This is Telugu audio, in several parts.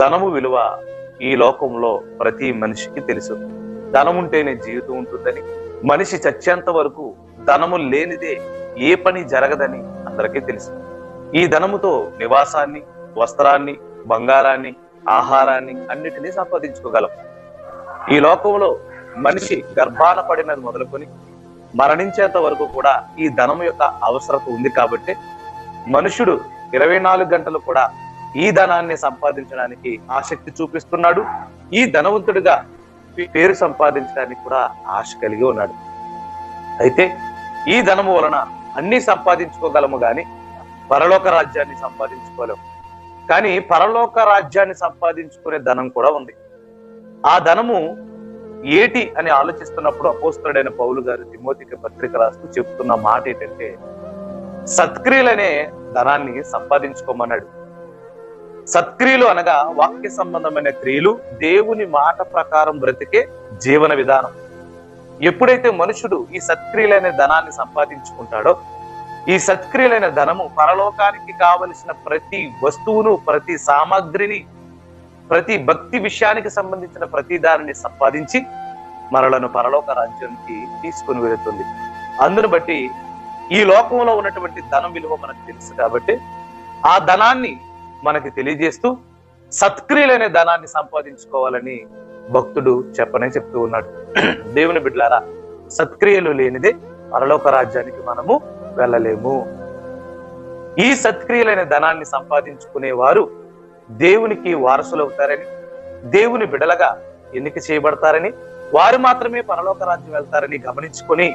ధనము విలువ ఈ లోకంలో ప్రతి మనిషికి తెలుసు. ధనం ఉంటేనే జీవితం ఉంటుందని మనిషి చచ్చేంత వరకు ధనము లేనిదే ఏ పని జరగదని అందరికీ తెలుసు. ఈ ధనముతో నివాసాన్ని వస్త్రాన్ని బంగారాన్ని ఆహారాన్ని అన్నిటినీ సంపాదించుకోగలం. ఈ లోకంలో మనిషి గర్భాన పడినది మొదలుకొని మరణించేంత వరకు కూడా ఈ ధనం యొక్క అవసరత ఉంది కాబట్టి మనుషుడు ఇరవై నాలుగు గంటలు కూడా ఈ ధనాన్ని సంపాదించడానికి ఆసక్తి చూపిస్తున్నాడు. ఈ ధనవంతుడిగా పేరు సంపాదించడానికి కూడా ఆశ కలిగి ఉన్నాడు. అయితే ఈ ధనము వలన అన్ని సంపాదించుకోగలము గాని పరలోక రాజ్యాన్ని సంపాదించుకోలేము. కానీ పరలోక రాజ్యాన్ని సంపాదించుకునే ధనం కూడా ఉంది. ఆ ధనము ఏటి అని ఆలోచిస్తున్నప్పుడు అపోస్తుడైన పౌలు గారు తిమోతికి పత్రిక రాస్తూ చెప్తున్న మాట ఏంటంటే సత్క్రియలనే ధనాన్ని సంపాదించుకోమన్నాడు. సత్క్రియలు అనగా వాక్య సంబంధమైన క్రియలు దేవుని మాట ప్రకారం బ్రతికే జీవన విధానం. ఎప్పుడైతే మనుషుడు ఈ సత్క్రియలైన ధనాన్ని సంపాదించుకుంటాడో ఈ సత్క్రియలైన ధనము పరలోకానికి కావలసిన ప్రతి వస్తువును ప్రతి సామాగ్రిని ప్రతి భక్తి విషయానికి సంబంధించిన ప్రతి దానిని సంపాదించి మనలను పరలోక రాజ్యానికి తీసుకుని వెళుతుంది. అందును బట్టి ఈ లోకంలో ఉన్నటువంటి ధనం విలువ మనకు తెలుసు కాబట్టి ఆ ధనాన్ని మనకి తెలియజేస్తూ సత్క్రియలనే ధనాన్ని సంపాదించుకోవాలని భక్తుడు చెప్పనే చెప్తూ ఉన్నాడు. దేవుని బిడ్డలారా సత్క్రియలు లేనిదే పరలోక రాజ్యానికి మనము వెళ్ళలేము. ఈ సత్క్రియలైన ధనాన్ని సంపాదించుకునే వారు దేవునికి వారసులు అవుతారని దేవుని బిడలగా ఎన్నిక చేయబడతారని వారు మాత్రమే పరలోక రాజ్యం వెళ్తారని గమనించుకొని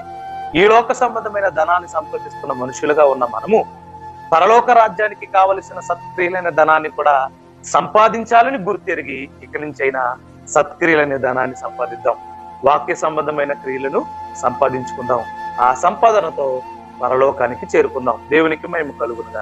ఈ లోక సంబంధమైన ధనాన్ని సంపాదిస్తున్న మనుషులుగా ఉన్న మనము పరలోక రాజ్యానికి కావలసిన సత్క్రియలైన ధనాన్ని కూడా సంపాదించాలని గుర్తెరిగి ఇక్కడి నుంచైనా సత్క్రియలైన ధనాన్ని సంపాదిద్దాం. వాక్య సంబంధమైన క్రియలను సంపాదించుకుందాం. ఆ సంపాదనతో పరలోకానికి చేరుకుందాం. దేవునికి మేము కలుగుతాం